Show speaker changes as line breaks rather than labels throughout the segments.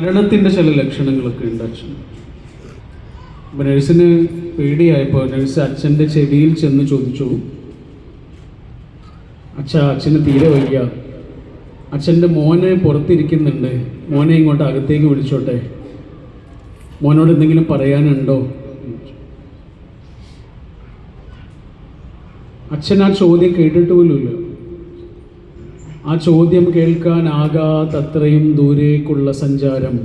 മരണത്തിന്റെ ചില ലക്ഷണങ്ങളൊക്കെ ഉണ്ട് അച്ഛൻ. അപ്പോൾ നഴ്സിന് പേടിയായപ്പോൾ നഴ്സ് അച്ഛന്റെ ചെവിയിൽ ചെന്ന് ചോദിച്ചു. അച്ഛ അച്ഛന് തീരെ വയ്യ. അച്ഛന്റെ മോനെ പുറത്തിരിക്കുന്നുണ്ട്. മോനെ ഇങ്ങോട്ട് അകത്തേക്ക് വിളിച്ചോട്ടെ. മോനോട് എന്തെങ്കിലും പറയാനുണ്ടോ? അച്ഛൻ ആ ചോദ്യം കേട്ടിട്ട് പോലുമില്ല. ആ ചോദ്യം കേൾക്കാനാകാത്തത്രയും ദൂരേക്കുള്ള സഞ്ചാരം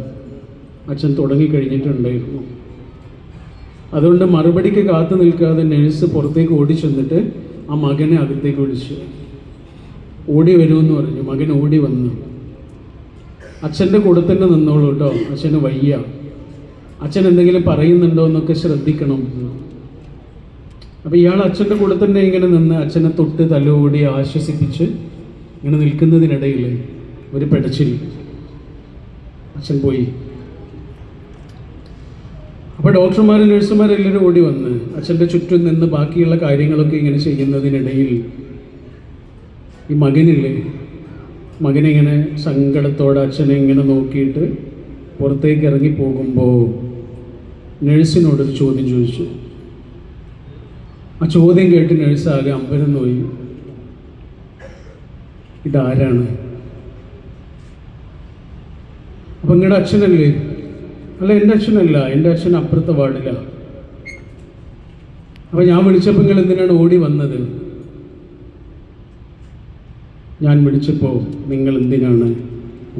അച്ഛൻ തുടങ്ങിക്കഴിഞ്ഞിട്ടുണ്ടായിരുന്നു. അതുകൊണ്ട് മറുപടിക്ക് കാത്തു നിൽക്കാതെ നേഴ്സ് പുറത്തേക്ക് ഓടി ചെന്നിട്ട് ആ മകനെ അകത്തേക്ക് വിളിച്ചു. ഓടി വരുമെന്ന് പറഞ്ഞു. മകൻ ഓടി വന്നു. അച്ഛന്റെ കൂടെ തന്നെ നിന്നോളൂ കേട്ടോ അച്ഛന് വയ്യ. അച്ഛൻ എന്തെങ്കിലും പറയുന്നുണ്ടോ എന്നൊക്കെ ശ്രദ്ധിക്കണം. അപ്പോൾ ഇയാൾ അച്ഛന്റെ കൂടെ തന്നെ ഇങ്ങനെ നിന്ന് അച്ഛനെ തൊട്ട് തലോടി ആശ്വസിപ്പിച്ച് ഇങ്ങനെ നിൽക്കുന്നതിനിടയിൽ ഒരു പെടച്ചിൽ. അച്ഛൻ പോയി. അപ്പോൾ ഡോക്ടർമാർ നഴ്സുമാരെല്ലാവരും ഓടി വന്ന് അച്ഛന്റെ ചുറ്റും നിന്ന് ബാക്കിയുള്ള കാര്യങ്ങളൊക്കെ ഇങ്ങനെ ചെയ്യുന്നതിനിടയിൽ ഈ മകനില്ലേ മകനിങ്ങനെ സങ്കടത്തോടെ അച്ഛനെ ഇങ്ങനെ നോക്കിയിട്ട് പുറത്തേക്ക് ഇറങ്ങി പോകുമ്പോൾ നഴ്സിനോടൊരു ചോദ്യം ചോദിച്ചു. ആ ചോദ്യം കേട്ട് നഴ്സ് ആകെ അമ്പരം പോയി. ഇതാരാണ്? അപ്പം നിങ്ങളുടെ അച്ഛനല്ലേ? അല്ല എന്റെ അച്ഛനല്ല. എന്റെ അച്ഛൻ അപ്പുറത്തെ വാർഡില്ല അപ്പം ഞാൻ വിളിച്ചപ്പോൾ നിങ്ങൾ എന്തിനാണ് ഓടി വന്നത്? ഞാൻ വിളിച്ചപ്പോൾ നിങ്ങൾ എന്തിനാണ്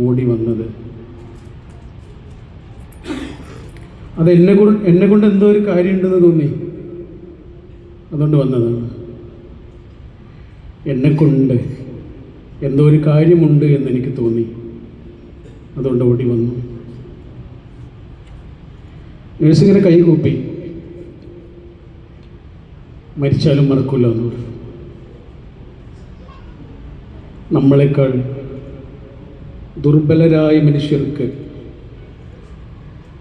ഓടി വന്നത്? അത് എന്നെ കൊണ്ട് എന്നെ കൊണ്ട് എന്തോ ഒരു കാര്യമുണ്ടെന്ന് തോന്നി. അതുകൊണ്ട് വന്നതാണ്. എന്നെ കൊണ്ട്. എന്തോ ഒരു കാര്യമുണ്ട് എന്ന് എനിക്ക് തോന്നി. അതുകൊണ്ട് ഓടി വന്നു. നഴ്സിങ്ങനെ കൈ കൂപ്പി. മരിച്ചാലും മറക്കില്ല എന്ന് പറഞ്ഞു നമ്മളെക്കാൾ ദുർബലരായ മനുഷ്യർക്ക്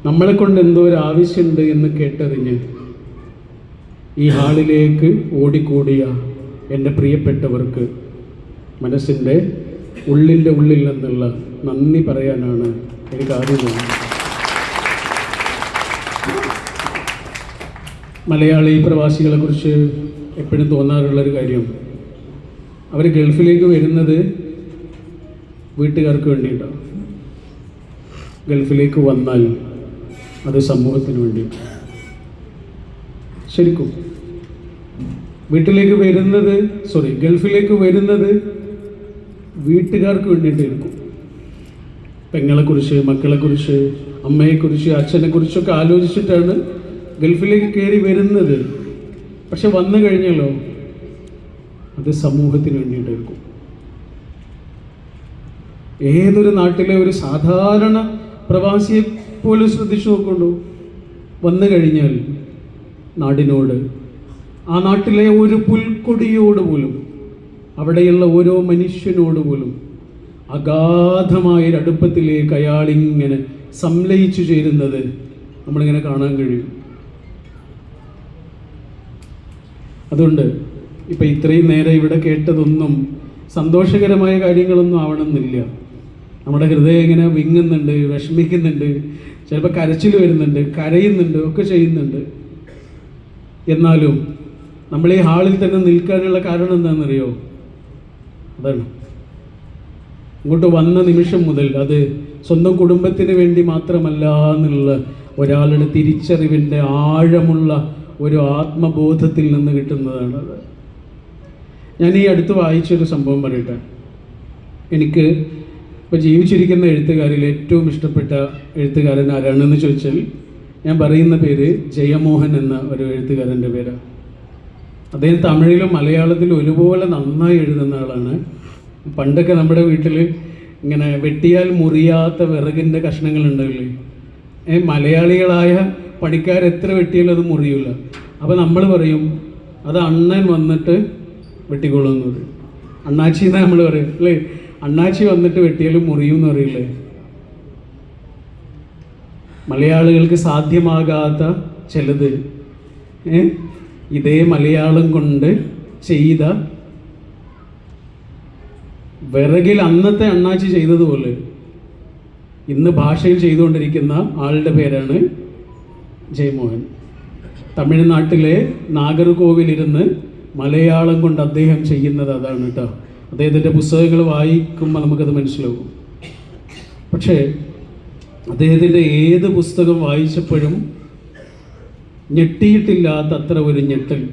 നമ്മളെ കൊണ്ട് എന്തോ ഒരു ആവശ്യമുണ്ട് എന്ന് കേട്ടറിഞ്ഞ് ഈ ഹാളിലേക്ക് ഓടിക്കൂടിയ എന്റെ പ്രിയപ്പെട്ടവർക്ക് മനസ്സിന്റെ ഉള്ളിന്റെ ഉള്ളിൽ നിന്നുള്ള നന്ദി പറയാനാണ് എനിക്ക് ആദ്യം തോന്നുന്നത് മലയാളി പ്രവാസികളെ കുറിച്ച് എപ്പോഴും തോന്നാറുള്ളൊരു കാര്യം അവർ ഗൾഫിലേക്ക് വരുന്നത് വീട്ടുകാർക്ക് വേണ്ടിയിട്ടാണ് ഗൾഫിലേക്ക് വന്നാൽ അത് സമൂഹത്തിന് വേണ്ടിയിട്ട്. ശരിക്കും. വീട്ടിലേക്ക് വരുന്നത് സോറി ഗൾഫിലേക്ക് വരുന്നത് വീട്ടുകാർക്ക് വേണ്ടിയിട്ട് എടുക്കും. പെങ്ങളെക്കുറിച്ച് മക്കളെക്കുറിച്ച് അമ്മയെക്കുറിച്ച് അച്ഛനെക്കുറിച്ചൊക്കെ ആലോചിച്ചിട്ടാണ് ഗൾഫിലേക്ക് കയറി വരുന്നത്. പക്ഷെ വന്നു കഴിഞ്ഞല്ലോ അത് സമൂഹത്തിന് വേണ്ടിയിട്ട് എടുക്കും. ഏതൊരു നാട്ടിലെ ഒരു സാധാരണ പ്രവാസിയെ പോലും ശ്രദ്ധിച്ചു നോക്കുള്ളൂ വന്നു കഴിഞ്ഞാൽ നാടിനോട് ആ നാട്ടിലെ ഒരു പുൽക്കൊടിയോട് പോലും അവിടെയുള്ള ഓരോ മനുഷ്യനോട് പോലും അഗാധമായ ഒരു അടുപ്പത്തിലേക്ക് അയാൾ ഇങ്ങനെ സംലയിച്ചു ചേരുന്നത് നമ്മളിങ്ങനെ കാണാൻ കഴിയും. അതുകൊണ്ട് ഇപ്പം ഇത്രയും നേരം ഇവിടെ കേട്ടതൊന്നും സന്തോഷകരമായ കാര്യങ്ങളൊന്നും ആവണമെന്നില്ല. നമ്മുടെ ഹൃദയം ഇങ്ങനെ വിങ്ങുന്നുണ്ട് വിഷമിക്കുന്നുണ്ട് ചിലപ്പോൾ കരച്ചിൽ വരുന്നുണ്ട് കരയുന്നുണ്ട് ഒക്കെ ചെയ്യുന്നുണ്ട്. എന്നാലും നമ്മൾ ഈ ഹാളിൽ തന്നെ നിൽക്കാനുള്ള കാരണം എന്താണെന്നറിയോ? അതാണ് ഇങ്ങോട്ട് വന്ന നിമിഷം മുതൽ അത് സ്വന്തം കുടുംബത്തിന് വേണ്ടി മാത്രമല്ല എന്നുള്ള ഒരാളുടെ തിരിച്ചറിവിന്റെ ആഴമുള്ള ഒരു ആത്മബോധത്തിൽ നിന്ന് കിട്ടുന്നതാണത് ഞാൻ ഈ അടുത്ത് വായിച്ചൊരു സംഭവം പറയട്ടെ. എനിക്ക് ഇപ്പോൾ ജീവിച്ചിരിക്കുന്ന എഴുത്തുകാരിൽ ഏറ്റവും ഇഷ്ടപ്പെട്ട എഴുത്തുകാരൻ ആരാണെന്ന് ചോദിച്ചാൽ ഞാൻ പറയുന്ന പേര് ജയമോഹൻ എന്ന ഒരു എഴുത്തുകാരന്റെ പേരാണ്. അദ്ദേഹം തമിഴിലും മലയാളത്തിലും ഒരുപോലെ നന്നായി എഴുതുന്ന ആളാണ്. പണ്ടൊക്കെ നമ്മുടെ വീട്ടിൽ ഇങ്ങനെ വെട്ടിയാൽ മുറിയാത്ത വിറകിന്റെ കഷ്ണങ്ങൾ ഉണ്ടാവില്ലേ ഏ മലയാളികളായ പണിക്കാർ എത്ര വെട്ടിയാലും അത് മുറിയില്ല അപ്പോൾ നമ്മൾ പറയും അത് അണ്ണൻ വന്നിട്ട് വെട്ടിക്കൊള്ളുന്നത്. അണ്ണാച്ചി എന്നാ നമ്മൾ പറയും? അല്ലേ? അണ്ണാച്ചി വന്നിട്ട് വെട്ടിയാലും മുറിയും എന്ന് പറയില്ലേ? മലയാളികൾക്ക് സാധ്യമാകാത്ത ചിലത്. ഏ? ഇതേ മലയാളം കൊണ്ട് ചെയ്ത വിറകിൽ അന്നത്തെ അണ്ണാച്ചി ചെയ്തതുപോലെ ഇന്ന് ഭാഷയിൽ ചെയ്തുകൊണ്ടിരിക്കുന്ന ആളുടെ പേരാണ് ജയമോഹൻ. തമിഴ്നാട്ടിലെ നാഗർകോവിലിരുന്ന് മലയാളം കൊണ്ട് അദ്ദേഹം ചെയ്യുന്നത് അതാണ് കേട്ടോ. അദ്ദേഹത്തിന്റെ പുസ്തകങ്ങൾ വായിക്കുമ്പോൾ നമുക്കത് മനസ്സിലാവും. പക്ഷേ അദ്ദേഹത്തിന്റെ ഏത് പുസ്തകം വായിച്ചപ്പോഴും ഞെട്ടിയിട്ടില്ലാത്ത അത്ര ഒരു ഞെട്ടൽ.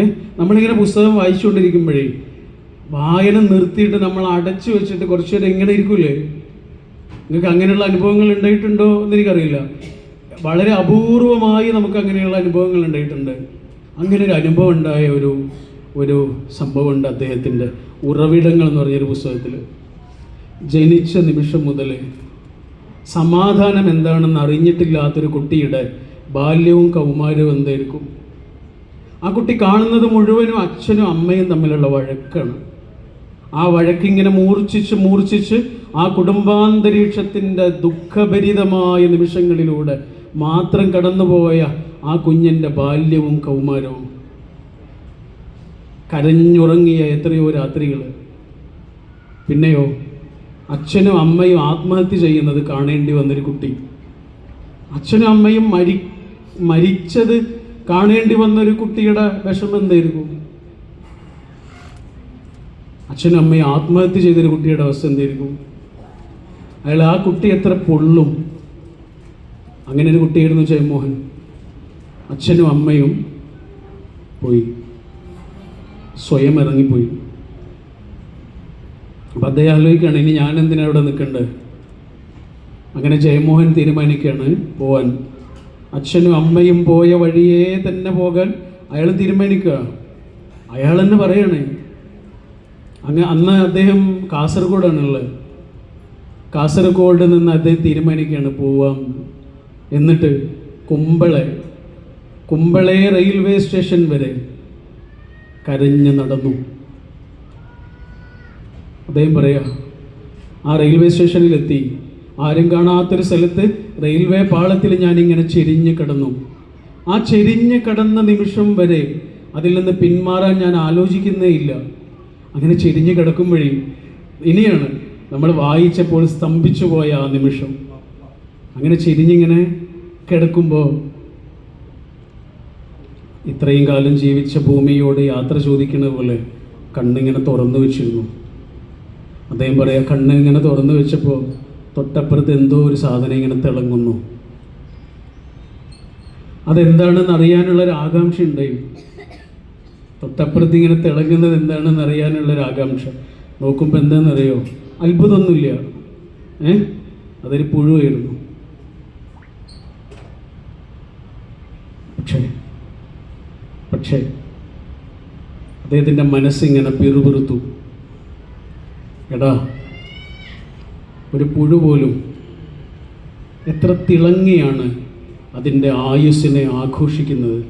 ഏ? നമ്മളിങ്ങനെ പുസ്തകം വായിച്ചുകൊണ്ടിരിക്കുമ്പോഴേ വായന നിർത്തിയിട്ട് നമ്മൾ അടച്ചു വെച്ചിട്ട് കുറച്ചു നേരം ഇങ്ങനെ ഇരിക്കൂലേ? നിങ്ങൾക്ക് അങ്ങനെയുള്ള അനുഭവങ്ങൾ ഉണ്ടായിട്ടുണ്ടോ എന്ന് എനിക്കറിയില്ല വളരെ അപൂർവമായി നമുക്ക് അങ്ങനെയുള്ള അനുഭവങ്ങൾ ഉണ്ടായിട്ടുണ്ട്. അങ്ങനെ ഒരു അനുഭവം ഉണ്ടായ ഒരു ഒരു സംഭവമുണ്ട് അദ്ദേഹത്തിന്റെ ഉറവിടങ്ങൾ എന്ന് പറഞ്ഞൊരു പുസ്തകത്തിൽ. ജനിച്ച നിമിഷം മുതൽ സമാധാനം എന്താണെന്ന് അറിഞ്ഞിട്ടില്ലാത്തൊരു കുട്ടിയുടെ ബാല്യവും കൗമാരവും എന്തായിരിക്കും? ആ കുട്ടി കാണുന്നത് മുഴുവനും അച്ഛനും അമ്മയും തമ്മിലുള്ള വഴക്കാണ്. ആ വഴക്കിങ്ങനെ മൂർച്ഛിച്ച് മൂർച്ഛിച്ച് ആ കുടുംബാന്തരീക്ഷത്തിന്റെ ദുഃഖഭരിതമായ നിമിഷങ്ങളിലൂടെ മാത്രം കടന്നുപോയ ആ കുഞ്ഞിന്റെ ബാല്യവും കൗമാരവും. കരഞ്ഞുറങ്ങിയ എത്രയോ രാത്രികൾ. പിന്നെയോ അച്ഛനും അമ്മയും ആത്മഹത്യ ചെയ്യുന്നത് കാണേണ്ടി വന്നൊരു കുട്ടി. അച്ഛനും അമ്മയും മരി മരിച്ചത് കാണേണ്ടി വന്നൊരു കുട്ടിയുടെ വിഷമം എന്തായിരിക്കും അച്ഛനും അമ്മയും ആത്മഹത്യ ചെയ്തൊരു കുട്ടിയുടെ അവസ്ഥ എന്തായിരിക്കും അയാൾ ആ കുട്ടി എത്ര പൊള്ളും. അങ്ങനെ ഒരു കുട്ടിയായിരുന്നു ജയമോഹൻ. അച്ഛനും അമ്മയും പോയി. സ്വയം ഇറങ്ങിപ്പോയി. അപ്പം അദ്ദേഹം ആലോചിക്കുകയാണ് ഇനി ഞാൻ എന്തിനാ ഇവിടെ നിൽക്കേണ്ടത്? അങ്ങനെ ജയമോഹൻ തീരുമാനിക്കുകയാണ് പോവാൻ. അച്ഛനും അമ്മയും പോയ വഴിയേ തന്നെ പോകാൻ അയാൾ തീരുമാനിക്കുക. അയാൾ തന്നെ പറയണേ അങ്ങ് അന്ന് അദ്ദേഹം കാസർഗോഡാണുള്ളത്. കാസർഗോഡ് നിന്ന് അദ്ദേഹം തീരുമാനിക്കുകയാണ് പോവാം. എന്നിട്ട് കുമ്പളെ കുമ്പളെ റെയിൽവേ സ്റ്റേഷൻ വരെ കരഞ്ഞ് നടന്നു. അദ്ദേഹം പറയാ ആ റെയിൽവേ സ്റ്റേഷനിലെത്തി. ആരും കാണാത്തൊരു സ്ഥലത്ത് റെയിൽവേ പാളത്തിൽ ഞാനിങ്ങനെ ചെരിഞ്ഞ് കിടന്നു. ആ ചെരിഞ്ഞ് കിടന്ന നിമിഷം വരെ അതിൽ നിന്ന് പിന്മാറാൻ ഞാൻ ആലോചിക്കുന്നേ ഇല്ല. അങ്ങനെ ചെരിഞ്ഞ് കിടക്കുമ്പോഴേ ഇനിയാണ് നമ്മൾ വായിച്ചപ്പോൾ സ്തംഭിച്ചു പോയ ആ നിമിഷം. അങ്ങനെ ചെരിഞ്ഞിങ്ങനെ കിടക്കുമ്പോൾ ഇത്രയും കാലം ജീവിച്ച ഭൂമിയോട് യാത്ര ചോദിക്കുന്നത് പോലെ കണ്ണിങ്ങനെ തുറന്നു വെച്ചിരുന്നു. അദ്ദേഹം പറയാ കണ്ണ് ഇങ്ങനെ തുറന്നു വെച്ചപ്പോൾ തൊട്ടപ്പുറത്ത് എന്തോ ഒരു സാധനം ഇങ്ങനെ തിളങ്ങുന്നു. അതെന്താണെന്ന് അറിയാനുള്ള ഒരു ആകാംക്ഷ ഉണ്ടായി തൊട്ടപ്പുറത്ത് ഇങ്ങനെ തിളങ്ങുന്നത് എന്താണെന്ന് അറിയാനുള്ള ഒരു ആകാംക്ഷ. നോക്കുമ്പോൾ എന്താണെന്നറിയോ? അത്ഭുതമൊന്നുമില്ല. ഏ? അതൊരു പുഴുവായിരുന്നു. പക്ഷേ പക്ഷേ അദ്ദേഹത്തിന്റെ മനസ്സിങ്ങനെ പിറുപിറുത്തു. എടാ ഒരു പുഴു പോലും എത്ര തിളങ്ങിയാണ് അതിന്റെ ആയുസ്സിനെ ആഘോഷിക്കുന്നത്.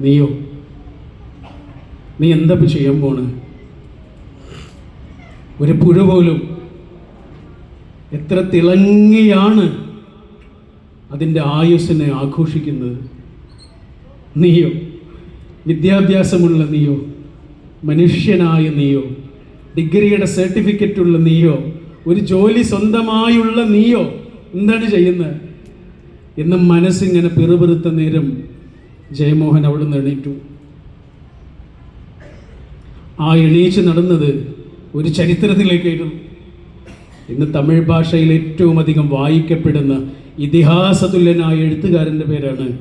നീയോ നീ എന്താ ചെയ്യാൻ പോണ്? ഒരു പുഴു പോലും എത്ര തിളങ്ങിയാണ് അതിന്റെ ആയുസ്സിനെ ആഘോഷിക്കുന്നത്. നീയോ വിദ്യാഭ്യാസമുള്ള നീയോ മനുഷ്യനായ നീയോ ഡിഗ്രിയുടെ സർട്ടിഫിക്കറ്റുള്ള നീയോ ഒരു ജോലി സ്വന്തമായുള്ള നീയോ എന്താണ് ചെയ്യുന്നത്? എന്ന് മനസ്സിങ്ങനെ പിറുപിറുത്ത നേരം ജയമോഹൻ അവിടെ നിന്ന് എണീറ്റു. ആ എണീച്ച് നടന്നത് ഒരു ചരിത്രത്തിലേക്കായിരുന്നു ഇന്ന് തമിഴ് ഭാഷയിൽ ഏറ്റവും അധികം വായിക്കപ്പെടുന്ന ഇതിഹാസതുല്യനായ എഴുത്തുകാരന്റെ പേരാണ്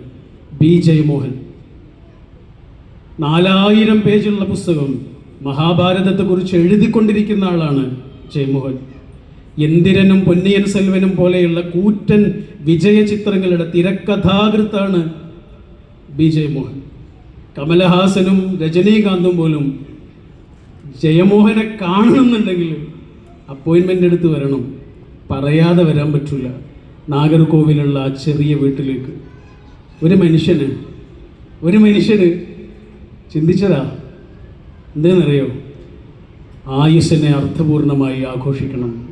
ബി. ജയമോഹൻ. നാലായിരം പേജുള്ള പുസ്തകം മഹാഭാരതത്തെക്കുറിച്ച് എഴുതിക്കൊണ്ടിരിക്കുന്ന ആളാണ് ജയമോഹൻ. എന്തിരനും പൊന്നിയൻ സെൽവനും പോലെയുള്ള കൂറ്റൻ വിജയചിത്രങ്ങളുടെ തിരക്കഥാകൃത്താണ് ബി ജയമോഹൻ കമലഹാസനും രജനീകാന്തും പോലും ജയമോഹനെ കാണണമെന്നുണ്ടെങ്കിൽ അപ്പോയിൻമെന്റ് എടുത്ത് വരണം. പറയാതെ വരാൻ പറ്റില്ല നാഗർകോവിലുള്ള ആ ചെറിയ വീട്ടിലേക്ക്. ഒരു മനുഷ്യന് ഒരു മനുഷ്യന് ചിന്തിച്ചതാ? എന്തെന്നറിയോ? ആയുസ്സിനെ അർത്ഥപൂർണമായി ആഘോഷിക്കണം.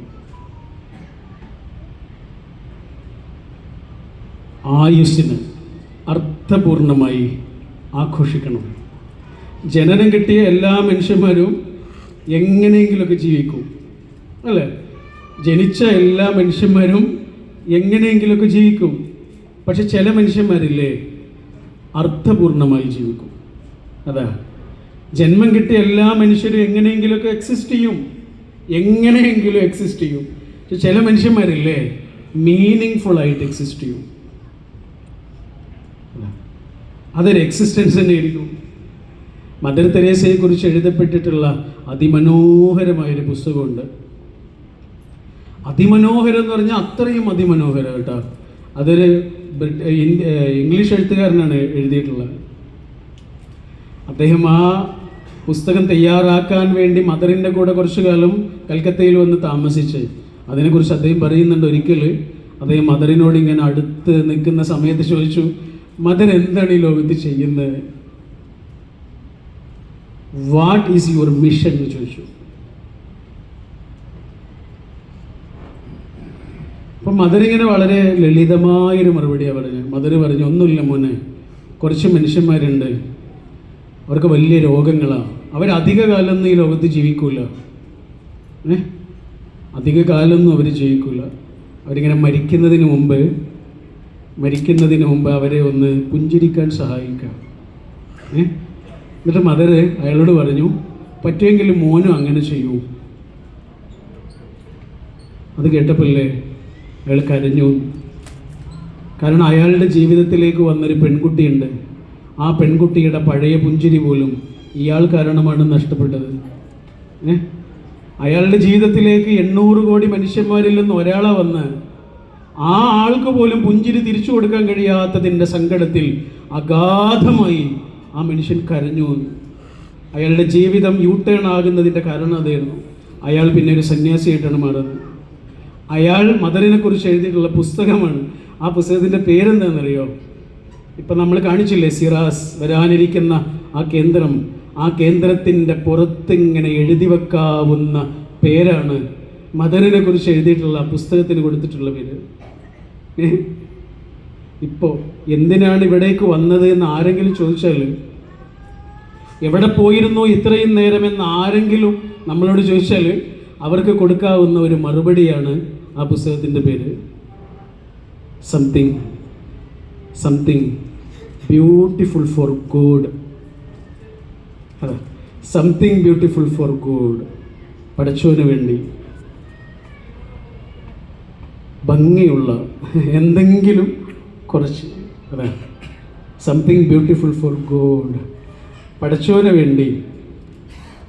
ആയുസ്സിന് അർത്ഥപൂർണമായി ആഘോഷിക്കണം. ജനനം കിട്ടിയ എല്ലാ മനുഷ്യന്മാരും എങ്ങനെയെങ്കിലുമൊക്കെ ജീവിക്കും. അല്ലേ? ജനിച്ച എല്ലാ മനുഷ്യന്മാരും എങ്ങനെയെങ്കിലുമൊക്കെ ജീവിക്കും. പക്ഷെ ചില മനുഷ്യന്മാരില്ലേ? അർത്ഥപൂർണമായി ജീവിക്കും. അതാ. ജന്മം കിട്ടിയ എല്ലാ മനുഷ്യരും എങ്ങനെയെങ്കിലുമൊക്കെ എക്സിസ്റ്റ് ചെയ്യും. എങ്ങനെയെങ്കിലും എക്സിസ്റ്റ് ചെയ്യും. പക്ഷെ ചില മനുഷ്യന്മാരില്ലേ? മീനിങ് ഫുൾ ആയിട്ട് എക്സിസ്റ്റ് ചെയ്യും. അതൊരു എക്സിസ്റ്റൻസ് തന്നെ ആയിരിക്കും. മദർ തെരേസയെ കുറിച്ച് എഴുതപ്പെട്ടിട്ടുള്ള അതിമനോഹരമായൊരു പുസ്തകമുണ്ട്. അതിമനോഹരം എന്ന് പറഞ്ഞാൽ അത്രയും അതിമനോഹരം കേട്ടോ. അതൊരു ഇംഗ്ലീഷ് എഴുത്തുകാരനാണ് എഴുതിയിട്ടുള്ളത്. അദ്ദേഹം ആ പുസ്തകം തയ്യാറാക്കാൻ വേണ്ടി മദറിന്റെ കൂടെ കുറച്ചു കാലം കൽക്കത്തയിൽ വന്ന് താമസിച്ച് അതിനെക്കുറിച്ച് അദ്ദേഹം പറയുന്നുണ്ട് ഒരിക്കൽ അദ്ദേഹം മദറിനോട് ഇങ്ങനെ അടുത്ത് നിൽക്കുന്ന സമയത്ത് ചോദിച്ചു മദർ എന്താണ് ഈ ലോകത്ത് ചെയ്യുന്നത്? വാട്ട് ഈസ് യുവർ മിഷൻ എന്ന് ചോദിച്ചു. അപ്പം മദർ ഇങ്ങനെ വളരെ ലളിതമായൊരു മറുപടിയാണ് പറഞ്ഞത്. മദർ പറഞ്ഞു ഒന്നുമില്ല മോനെ കുറച്ച് മനുഷ്യന്മാരുണ്ട്. അവർക്ക് വലിയ രോഗങ്ങളാണ് അവരധിക കാലമൊന്നും ഈ ലോകത്ത് ജീവിക്കൂല. ഏ? അധിക കാലമൊന്നും അവർ ജീവിക്കൂല. അവരിങ്ങനെ മരിക്കുന്നതിന് മുമ്പ് മരിക്കുന്നതിന് മുമ്പ് അവരെ ഒന്ന് പുഞ്ചിരിക്കാൻ സഹായിക്കാം. ഏ? എന്നിട്ട് മദർ അയാളോട് പറഞ്ഞു പറ്റുമെങ്കിൽ മോനും അങ്ങനെ ചെയ്യൂ. അത് കേട്ടപ്പോഴല്ലേ അയാൾ കരഞ്ഞു. കാരണം അയാളുടെ ജീവിതത്തിലേക്ക് വന്നൊരു പെൺകുട്ടിയുണ്ട്. ആ പെൺകുട്ടിയുടെ പഴയ പുഞ്ചിരി പോലും ഇയാൾ കാരണമാണ് നഷ്ടപ്പെട്ടത്. ഏ? അയാളുടെ ജീവിതത്തിലേക്ക് എണ്ണൂറ് കോടി മനുഷ്യന്മാരിൽ നിന്ന് ഒരാളെ വന്ന് ആ ആൾക്ക് പോലും പുഞ്ചിരി തിരിച്ചു കൊടുക്കാൻ കഴിയാത്തതിന്റെ സങ്കടത്തിൽ അഗാധമായി ആ മനുഷ്യൻ കരഞ്ഞു അയാളുടെ ജീവിതം യൂ ടേൺ ആകുന്നതിന്റെ കാരണം അതായിരുന്നു. അയാൾ പിന്നെ ഒരു സന്യാസിയായിട്ടാണ് മാറുന്നത്. അയാൾ മദറിനെ കുറിച്ച് എഴുതിയിട്ടുള്ള പുസ്തകമാണ്. ആ പുസ്തകത്തിന്റെ പേരെന്താണെന്നറിയോ? ഇപ്പം നമ്മൾ കാണിച്ചില്ലേ സിറാസ് വരാനിരിക്കുന്ന ആ കേന്ദ്രം. ആ കേന്ദ്രത്തിന്റെ പുറത്തിങ്ങനെ എഴുതി വെക്കാവുന്ന പേരാണ് മദറിനെ കുറിച്ച് എഴുതിയിട്ടുള്ള പുസ്തകത്തിന് കൊടുത്തിട്ടുള്ള പേര്? ഇപ്പോൾ എന്തിനാണ് ഇവിടേക്ക് വന്നത് എന്ന് ആരെങ്കിലും ചോദിച്ചാൽ എവിടെ പോയിരുന്നു ഇത്രയും നേരമെന്ന് ആരെങ്കിലും നമ്മളോട് ചോദിച്ചാൽ അവർക്ക് കൊടുക്കാവുന്ന ഒരു മറുപടിയാണ് ആ പുസ്തകത്തിന്റെ പേര്. Something something beautiful for God something beautiful for God പഠിച്ചവന് വേണ്ടി. ഭംഗിയുള്ള എന്തെങ്കിലും കുറച്ച് അതെ സംതിങ് ബ്യൂട്ടിഫുൾ ഫോർ ഗോഡ് പഠിച്ചവന് വേണ്ടി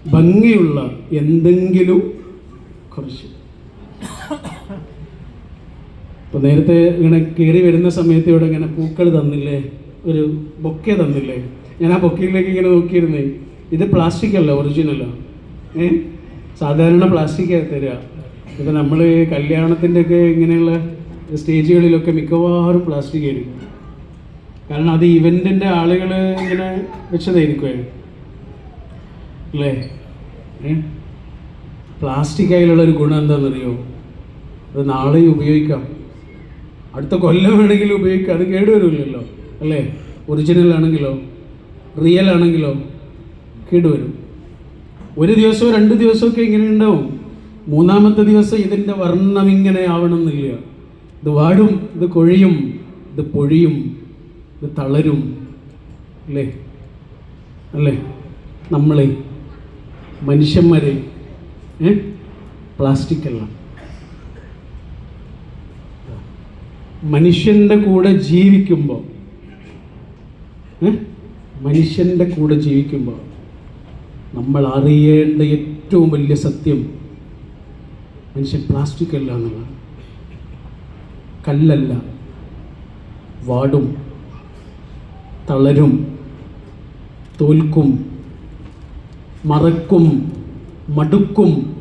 ഭംഗിയുള്ള എന്തെങ്കിലും കുറച്ച്. ഇപ്പം നേരത്തെ ഇങ്ങനെ കയറി വരുന്ന സമയത്ത് ഇവിടെ ഇങ്ങനെ പൂക്കൾ തന്നില്ലേ? ഒരു ബൊക്കെ തന്നില്ലേ? ഞാൻ ആ ബൊക്കയിലേക്ക് ഇങ്ങനെ നോക്കിയിരുന്നേ. ഇത് പ്ലാസ്റ്റിക് അല്ല ഒറിജിനലോ ഏ? സാധാരണ പ്ലാസ്റ്റിക്കാണ് തരിക ഇപ്പം നമ്മൾ കല്യാണത്തിന്റെയൊക്കെ ഇങ്ങനെയുള്ള സ്റ്റേജുകളിലൊക്കെ മിക്കവാറും പ്ലാസ്റ്റിക് ആയിരിക്കും. കാരണം അത് ഇവന്റിന്റെ ആളുകൾ ഇങ്ങനെ വെച്ചതായിരിക്കുമേ അല്ലേ? പ്ലാസ്റ്റിക് ഒരു ഗുണം എന്താണെന്നറിയോ? അത് നാളെയും ഉപയോഗിക്കാം. അടുത്ത കൊല്ലം വേണമെങ്കിലും ഉപയോഗിക്കാം. അത് കേടുവരില്ലല്ലോ. അല്ലേ? ഒറിജിനൽ ആണെങ്കിലോ? റിയൽ ആണെങ്കിലോ? കേടുവരും. ഒരു ദിവസമോ രണ്ട് ദിവസമൊക്കെ ഇങ്ങനെ ഉണ്ടാവും. മൂന്നാമത്തെ ദിവസം ഇതിന്റെ വർണം ഇങ്ങനെ ആവണമെന്നില്ല ഇത് വാടും ഇത് കൊഴിയും ഇത് പൊഴിയും ഇത് തളരും. അല്ലേ? അല്ലേ? നമ്മളെ മനുഷ്യന്മാരെ പ്ലാസ്റ്റിക് അല്ല. മനുഷ്യന്റെ കൂടെ ജീവിക്കുമ്പോൾ മനുഷ്യന്റെ കൂടെ ജീവിക്കുമ്പോൾ നമ്മൾ അറിയേണ്ട ഏറ്റവും വലിയ സത്യം മനുഷ്യൻ പ്ലാസ്റ്റിക് അല്ല എന്നുള്ളതാണ് കല്ലല്ല. വാടും. തളരും. തോൽക്കും. മറക്കും. മടുക്കും.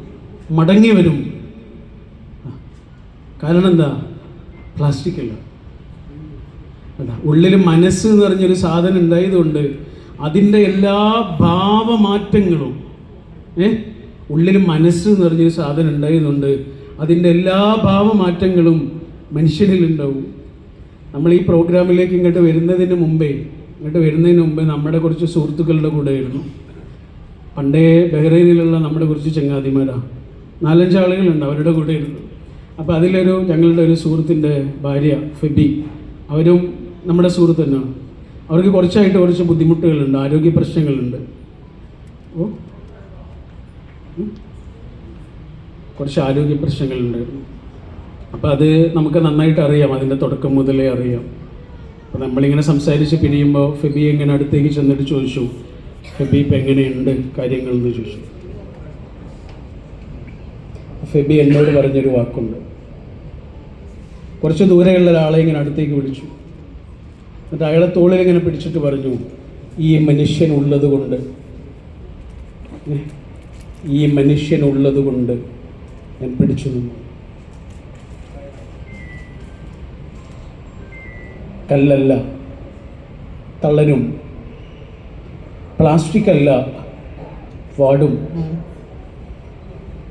മടങ്ങി വരും. കാരണം എന്താ? പ്ലാസ്റ്റിക് അല്ല. അതാ ഉള്ളിൽ മനസ്സ് എന്ന് പറഞ്ഞൊരു സാധനം ഉണ്ടായതുകൊണ്ട് അതിന്റെ എല്ലാ ഭാവമാറ്റങ്ങളും ഏ? ഉള്ളിൽ മനസ്സ് നിറഞ്ഞൊരു സാധനം ഉണ്ടായിരുന്നുണ്ട്. അതിന്റെ എല്ലാ ഭാവമാറ്റങ്ങളും മനുഷ്യനിലുണ്ടാവും നമ്മൾ ഈ പ്രോഗ്രാമിലേക്ക് ഇങ്ങോട്ട് വരുന്നതിന് മുമ്പേ ഇങ്ങോട്ട് വരുന്നതിന് മുമ്പേ നമ്മുടെ കുറച്ച് സുഹൃത്തുക്കളുടെ കൂടെ ആയിരുന്നു. പണ്ടേ ബഹ്റൈനിലുള്ള നമ്മുടെ കുറച്ച് ചങ്ങാതിമാരാണ് നാലഞ്ച് ആളുകളുണ്ട് അവരുടെ കൂടെ ഇരുന്നു അപ്പോൾ അതിലൊരു ഞങ്ങളുടെ ഒരു സുഹൃത്തിന്റെ ഭാര്യ ഫെബി. അവരും നമ്മുടെ സുഹൃത്ത് തന്നെയാണ്. അവർക്ക് കുറച്ചായിട്ട് കുറച്ച് ബുദ്ധിമുട്ടുകളുണ്ട് ആരോഗ്യ പ്രശ്നങ്ങളുണ്ട്. ഓ. കുറച്ച് ആരോഗ്യ പ്രശ്നങ്ങളുണ്ടായിരുന്നു അപ്പോൾ അത് നമുക്ക് നന്നായിട്ട് അറിയാം. അതിന്റെ തുടക്കം മുതലേ അറിയാം. അപ്പോൾ നമ്മളിങ്ങനെ സംസാരിച്ച് പിരിയുമ്പോൾ ഫെബി എങ്ങനെ അടുത്തേക്ക് ചെന്നിട്ട് ചോദിച്ചു. ഫെബി ഇപ്പം എങ്ങനെയുണ്ട് കാര്യങ്ങൾ എന്ന് ചോദിച്ചു. ഫെബി എന്നോട് പറഞ്ഞൊരു വാക്കുണ്ട്. കുറച്ച് ദൂരെയുള്ള ഒരാളെ ഇങ്ങനെ അടുത്തേക്ക് വിളിച്ചു. എന്നിട്ട് അയാളെ തോളിൽ ഇങ്ങനെ പിടിച്ചിട്ട് പറഞ്ഞു ഈ മനുഷ്യൻ ഉള്ളത് കൊണ്ട്. ഈ മനുഷ്യൻ ഉള്ളത് കൊണ്ട് ഞാൻ പിടിച്ചു നിന്നു. കല്ലല്ല തള്ളനും പ്ലാസ്റ്റിക് അല്ല വാടും.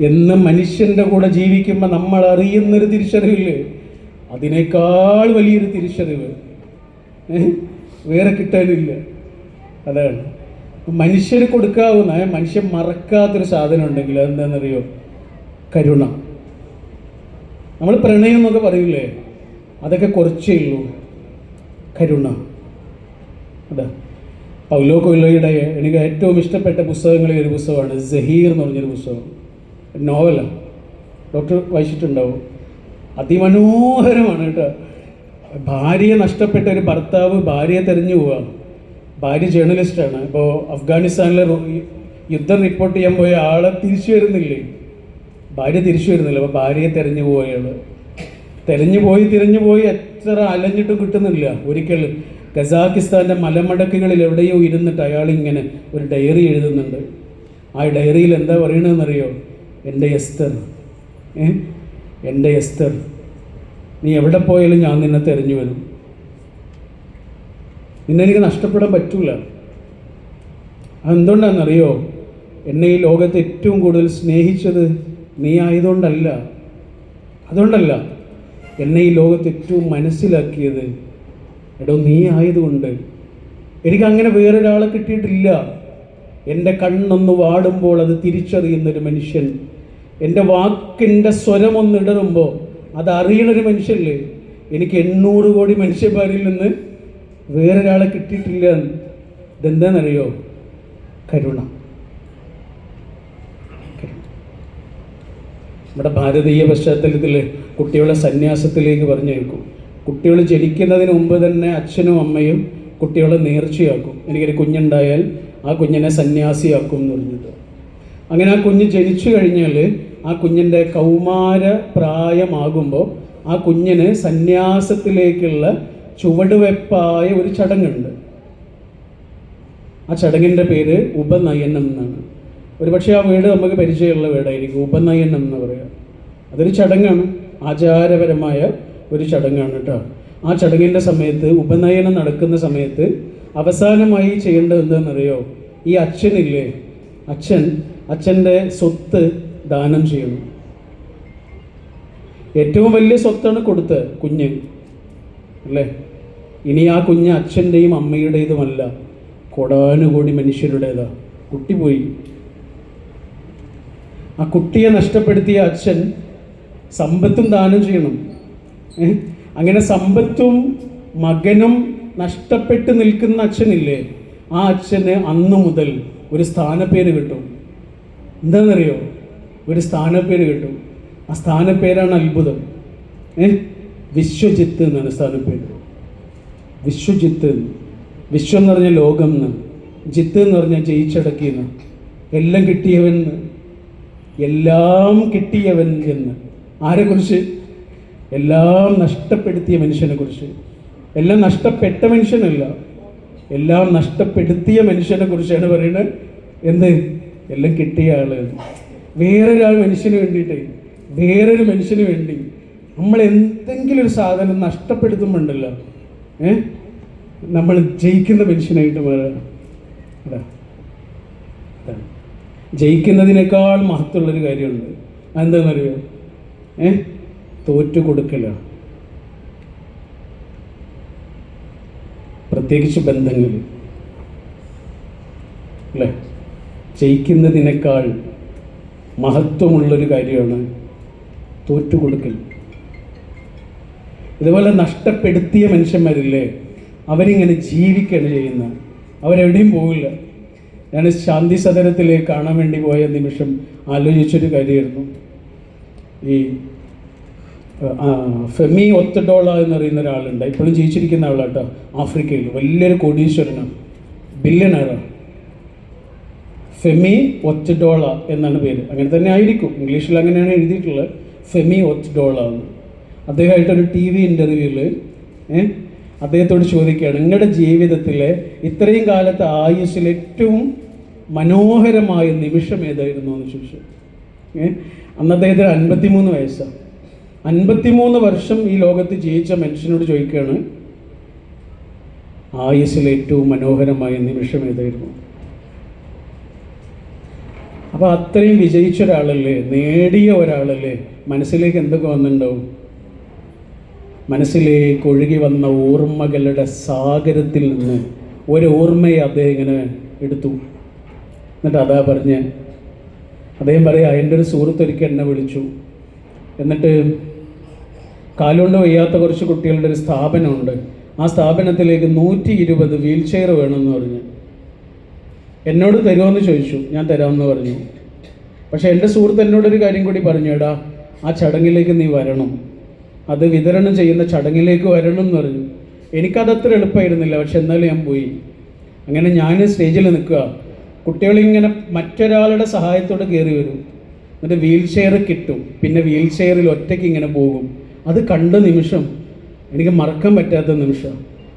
എന്ന് മനുഷ്യന്റെ കൂടെ ജീവിക്കുമ്പോൾ നമ്മൾ അറിയുന്നൊരു തിരിച്ചറിവില്ലേ? അതിനേക്കാൾ വലിയൊരു തിരിച്ചറിവ്. വേറെ കിട്ടാനില്ല. അതാണ്. മനുഷ്യന് കൊടുക്കാവുന്ന മനുഷ്യൻ മറക്കാത്തൊരു സാധനം ഉണ്ടെങ്കിൽ അതെന്താണെന്നറിയോ? കരുണ. നമ്മൾ പ്രണയം എന്നൊക്കെ പറയില്ലേ അതൊക്കെ കുറച്ചേ ഉള്ളൂ. കരുണ. അതാ. പൗലോ കൊയ്ലോയുടെ എനിക്ക് ഏറ്റവും ഇഷ്ടപ്പെട്ട പുസ്തകങ്ങളിൽ ഒരു പുസ്തകമാണ് ജഹീർ എന്ന് പറഞ്ഞൊരു പുസ്തകം. നോവലാണ് ഡോക്ടർ വായിച്ചിട്ടുണ്ടാവും. അതിമനോഹരമാണ് കേട്ടോ. ഭാര്യയെ നഷ്ടപ്പെട്ട ഒരു ഭർത്താവ് ഭാര്യയെ തെരഞ്ഞു പോവുക. ഭാര്യ ജേർണലിസ്റ്റാണ്. ഇപ്പോൾ അഫ്ഗാനിസ്ഥാനിലെ യുദ്ധം റിപ്പോർട്ട് ചെയ്യാൻ പോയ ആളെ തിരിച്ചു വരുന്നില്ലേ? ഭാര്യ തിരിച്ചു വരുന്നില്ല. അപ്പോൾ ഭാര്യയെ തിരഞ്ഞു പോയാണ് തിരഞ്ഞു പോയി തിരഞ്ഞു പോയി എത്ര അലഞ്ഞിട്ട് കിട്ടുന്നില്ല. ഒരിക്കൽ കസാക്കിസ്ഥാന്റെ മലമടക്കുകളിൽ എവിടെയോ ഇരുന്നിട്ട് അയാൾ ഇങ്ങനെ ഒരു ഡയറി എഴുതുന്നുണ്ട്. ആ ഡയറിയിൽ എന്താ പറയണതെന്നറിയോ? എന്റെ എസ്തർ. എന്റെ എസ്തർ. നീ എവിടെ പോയാലും ഞാൻ നിന്നെ തെരഞ്ഞു വരും. നിന്നെ എനിക്ക് നഷ്ടപ്പെടാൻ പറ്റൂല. അതെന്തുകൊണ്ടാണെന്നറിയോ? എന്നെ ഈ ലോകത്ത് ഏറ്റവും കൂടുതൽ സ്നേഹിച്ചത് നീ ആയതുകൊണ്ടല്ല. അതുകൊണ്ടല്ല എന്നെ ഈ ലോകത്ത് ഏറ്റവും മനസ്സിലാക്കിയത്. എടോ നീ ആയതുകൊണ്ട്. എനിക്കങ്ങനെ വേറൊരാളെ കിട്ടിയിട്ടില്ല. എന്റെ കണ്ണൊന്ന് വാടുമ്പോൾ അത് തിരിച്ചറിയുന്നൊരു മനുഷ്യൻ. എന്റെ വാക്കിന്റെ സ്വരമൊന്ന് ഇടറുമ്പോൾ അത് അറിയണൊരു മനുഷ്യല്ലേ എനിക്ക് എണ്ണൂറ് കോടി മനുഷ്യന്മാരിൽ നിന്ന് വേറൊരാളെ കിട്ടിയിട്ടില്ല ഇതെന്താണെന്നറിയോ കരുണ. നമ്മുടെ ഭാരതീയ പശ്ചാത്തലത്തിൽ കുട്ടികളെ സന്യാസത്തിലേക്ക് പറഞ്ഞേക്കും കുട്ടികൾ ജനിക്കുന്നതിന് മുമ്പ് തന്നെ അച്ഛനും അമ്മയും കുട്ടികളെ നേർച്ചയാക്കും. എനിക്കൊരു കുഞ്ഞുണ്ടായാൽ ആ കുഞ്ഞിനെ സന്യാസിയാക്കും എന്ന് പറഞ്ഞിട്ട്. അങ്ങനെ ആ കുഞ്ഞ് ജനിച്ചു കഴിഞ്ഞാൽ ആ കുഞ്ഞിന്റെ കൗമാര പ്രായമാകുമ്പോൾ ആ കുഞ്ഞിന് സന്യാസത്തിലേക്കുള്ള ചുവടുവെപ്പായ ഒരു ചടങ്ങുണ്ട്. ആ ചടങ്ങിന്റെ പേര് ഉപനയനം എന്നാണ്. ഒരുപക്ഷെ ആ വീട് നമുക്ക് പരിചയമുള്ള വീടായിരിക്കും. ഉപനയനം എന്ന് പറയുക അതൊരു ചടങ്ങാണ്. ആചാരപരമായ ഒരു ചടങ്ങാണ് കേട്ടോ. ആ ചടങ്ങിന്റെ സമയത്ത് ഉപനയനം നടക്കുന്ന സമയത്ത് അവസാനമായി ചെയ്യേണ്ടത് എന്താണെന്നറിയോ? ഈ അച്ഛനില്ലേ? അച്ഛൻ അച്ഛന്റെ സ്വത്ത് ദാനം ചെയ്യുന്നു. ഏറ്റവും വലിയ സ്വത്താണ് കൊടുത്ത് കുഞ്ഞ്. അല്ലേ? ഇനി ആ കുഞ്ഞ് അച്ഛന്റെയും അമ്മയുടേതുമല്ല. കോടാനുകോടി മനുഷ്യരുടേതാ. കുട്ടി പോയി. ആ കുട്ടിയെ നഷ്ടപ്പെടുത്തിയ അച്ഛൻ സമ്പത്തും ദാനം ചെയ്യണം. അങ്ങനെ സമ്പത്തും മകനും നഷ്ടപ്പെട്ട് നിൽക്കുന്ന അച്ഛനില്ലേ? ആ അച്ഛന് അന്ന് മുതൽ ഒരു സ്ഥാനപ്പേര് കിട്ടും. എന്താണെന്നറിയോ? ഒരു സ്ഥാനപ്പേര് കിട്ടും. ആ സ്ഥാനപ്പേരാണ് അത്ഭുതം. ഏഹ് വിശ്വജിത്ത് എന്നാണ് സ്ഥാനപ്പേര്. വിശ്വജിത്ത്. വിശ്വം എന്ന് പറഞ്ഞ ലോകം എന്ന് ജിത്ത് എന്ന് പറഞ്ഞ ജയിച്ചടക്കിയെന്ന് എല്ലാം കിട്ടിയവൻ എല്ലാം കിട്ടിയവൻ എന്ന് ആരെക്കുറിച്ച്? എല്ലാം നഷ്ടപ്പെടുത്തിയ മനുഷ്യനെ കുറിച്ച് എല്ലാം നഷ്ടപ്പെട്ട മനുഷ്യനല്ല എല്ലാം നഷ്ടപ്പെടുത്തിയ മനുഷ്യനെ കുറിച്ചാണ് പറയുന്നത് എന്ത്? എല്ലാം കിട്ടിയ ആൾ. വേറൊരാൾ മനുഷ്യന് വേണ്ടിയിട്ട് വേറൊരു മനുഷ്യന് വേണ്ടി നമ്മൾ എന്തെങ്കിലും ഒരു സാധനം നഷ്ടപ്പെടുത്തുമ്പോണ്ടല്ലോ. ഏ? നമ്മൾ ജയിക്കുന്ന മനുഷ്യനായിട്ട് മാറുക ജയിക്കുന്നതിനേക്കാൾ മഹത്വമുള്ളൊരു കാര്യമുണ്ട്. അതെന്താണെന്നറിയോ? ഏ? തോറ്റു കൊടുക്കല. പ്രത്യേകിച്ച് ബന്ധങ്ങൾ. അല്ലേ? ജയിക്കുന്നതിനേക്കാൾ മഹത്വമുള്ളൊരു കാര്യമാണ് തോറ്റുകൊടുക്കൽ ഇതുപോലെ നഷ്ടപ്പെടുത്തിയ മനുഷ്യന്മാരില്ലേ? അവരിങ്ങനെ ജീവിക്കുകയാണ് ചെയ്യുന്നത്. അവരെവിടെയും പോകില്ല ഞാൻ ശാന്തി സദനത്തിലേക്ക് കാണാൻ വേണ്ടി പോയ നിമിഷം ആലോചിച്ചൊരു കാര്യമായിരുന്നു. ഈ ഫെമി ഒത്തഡോള പറയുന്ന ഒരാളുണ്ട്. ഇപ്പോഴും ജീവിച്ചിരിക്കുന്ന ആളാട്ടോ ആഫ്രിക്കയിൽ വലിയൊരു കോടീശ്വരനാണ്. ബില്യണറാണ് ഫെമി ഒറ്റഡോള എന്നാണ് പേര്. അങ്ങനെ തന്നെ ആയിരിക്കും. ഇംഗ്ലീഷിൽ അങ്ങനെയാണ് എഴുതിയിട്ടുള്ളത്. ഫെമി ഒറ്റഡോള എന്ന്. അദ്ദേഹമായിട്ടൊരു ടി വി ഇന്റർവ്യൂവിൽ അദ്ദേഹത്തോട് ചോദിക്കുകയാണ് നിങ്ങളുടെ ജീവിതത്തിലെ ഇത്രയും കാലത്തെ ആയുസ്സിൽ ഏറ്റവും മനോഹരമായ നിമിഷം ഏതായിരുന്നു? എന്ന് ചോദിച്ചു. അന്ന് അദ്ദേഹത്തിന് അൻപത്തിമൂന്ന് വയസ്സാണ്. അൻപത്തിമൂന്ന് വർഷം ഈ ലോകത്ത് ജീവിച്ച മനുഷ്യനോട് ചോദിക്കുകയാണ് ആയുസ്സിലെ ഏറ്റവും മനോഹരമായ നിമിഷം ഏതായിരുന്നു? അപ്പോൾ അത്രയും വിജയിച്ച ഒരാളല്ലേ നേടിയ ഒരാളല്ലേ മനസ്സിലേക്ക് എന്തൊക്കെ വന്നിട്ടുണ്ടാവും? മനസ്സിലേക്ക് ഒഴുകി വന്ന ഓർമ്മകളുടെ സാഗരത്തിൽ നിന്ന് ഒരു ഓർമ്മയെ അദ്ദേഹം ഇങ്ങനെ എടുത്തു. എന്നിട്ട് അതാ പറഞ്ഞ് അദ്ദേഹം പറയാ എന്റെ ഒരു സുഹൃത്ത് ഒരിക്കൽ എന്നെ വിളിച്ചു. എന്നിട്ട് കാലുകൊണ്ട് വയ്യാത്ത കുറച്ച് കുട്ടികളുടെ ഒരു സ്ഥാപനമുണ്ട്. ആ സ്ഥാപനത്തിലേക്ക് നൂറ്റി ഇരുപത് വീൽ ചെയർ വേണമെന്ന് പറഞ്ഞു. എന്നോട് തരുമെന്ന് ചോദിച്ചു. ഞാൻ തരാമെന്ന് പറഞ്ഞു. പക്ഷേ എന്റെ സുഹൃത്ത് എന്നോടൊരു കാര്യം കൂടി പറഞ്ഞു എടാ ആ ചടങ്ങിലേക്ക് നീ വരണം. അത് വിതരണം ചെയ്യുന്ന ചടങ്ങിലേക്ക് വരണം എന്ന് പറഞ്ഞു. എനിക്കതത്ര എളുപ്പമായിരുന്നില്ല പക്ഷെ എന്നാലും ഞാൻ പോയി. അങ്ങനെ ഞാൻ സ്റ്റേജിൽ നിൽക്കുക. കുട്ടികളിങ്ങനെ മറ്റൊരാളുടെ സഹായത്തോടെ കയറി വരും. എന്നിട്ട് വീൽ ചെയർ കിട്ടും. പിന്നെ വീൽ ചെയറിൽ ഒറ്റയ്ക്ക് ഇങ്ങനെ പോകും. അത് കണ്ട നിമിഷം എനിക്ക് മറക്കാൻ പറ്റാത്ത നിമിഷം.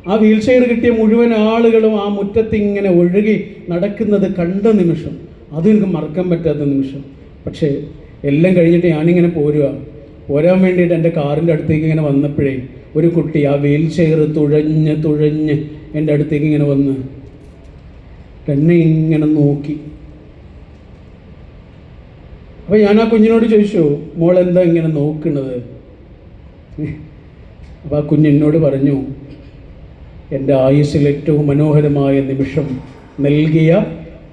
ആ വീൽ ചെയർ കിട്ടിയ മുഴുവൻ ആളുകളും ആ മുറ്റത്ത് ഇങ്ങനെ ഒഴുകി നടക്കുന്നത് കണ്ട നിമിഷം. അതും എനിക്ക് മറക്കാൻ പറ്റാത്ത നിമിഷം. പക്ഷേ എല്ലാം കഴിഞ്ഞിട്ട് ഞാനിങ്ങനെ പോരുക. പോരാൻ വേണ്ടിയിട്ട് എന്റെ കാറിന്റെ അടുത്തേക്ക് ഇങ്ങനെ വന്നപ്പോഴേ ഒരു കുട്ടി ആ വീൽ ചെയർ തുഴഞ്ഞ് തുഴഞ്ഞ് എന്റെ അടുത്തേക്ക് ഇങ്ങനെ വന്ന് എന്നെ ഇങ്ങനെ നോക്കി. അപ്പോൾ ഞാൻ ആ കുഞ്ഞിനോട് ചോദിച്ചു മോൾ എന്താ ഇങ്ങനെ നോക്കുന്നത് അപ്പോൾ ആ കുഞ്ഞെന്നോട് പറഞ്ഞു എന്റെ ആയുസ്സിൽ ഏറ്റവും മനോഹരമായ നിമിഷം നൽകിയ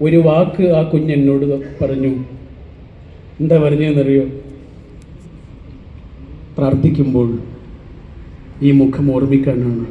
ഒരു വാക്ക് ആ കുഞ്ഞെന്നോട് പറഞ്ഞു. എന്താ പറഞ്ഞതെന്നറിയോ? പ്രാർത്ഥിക്കുമ്പോൾ ഈ മുഖം ഓർമ്മിക്കാനാണ്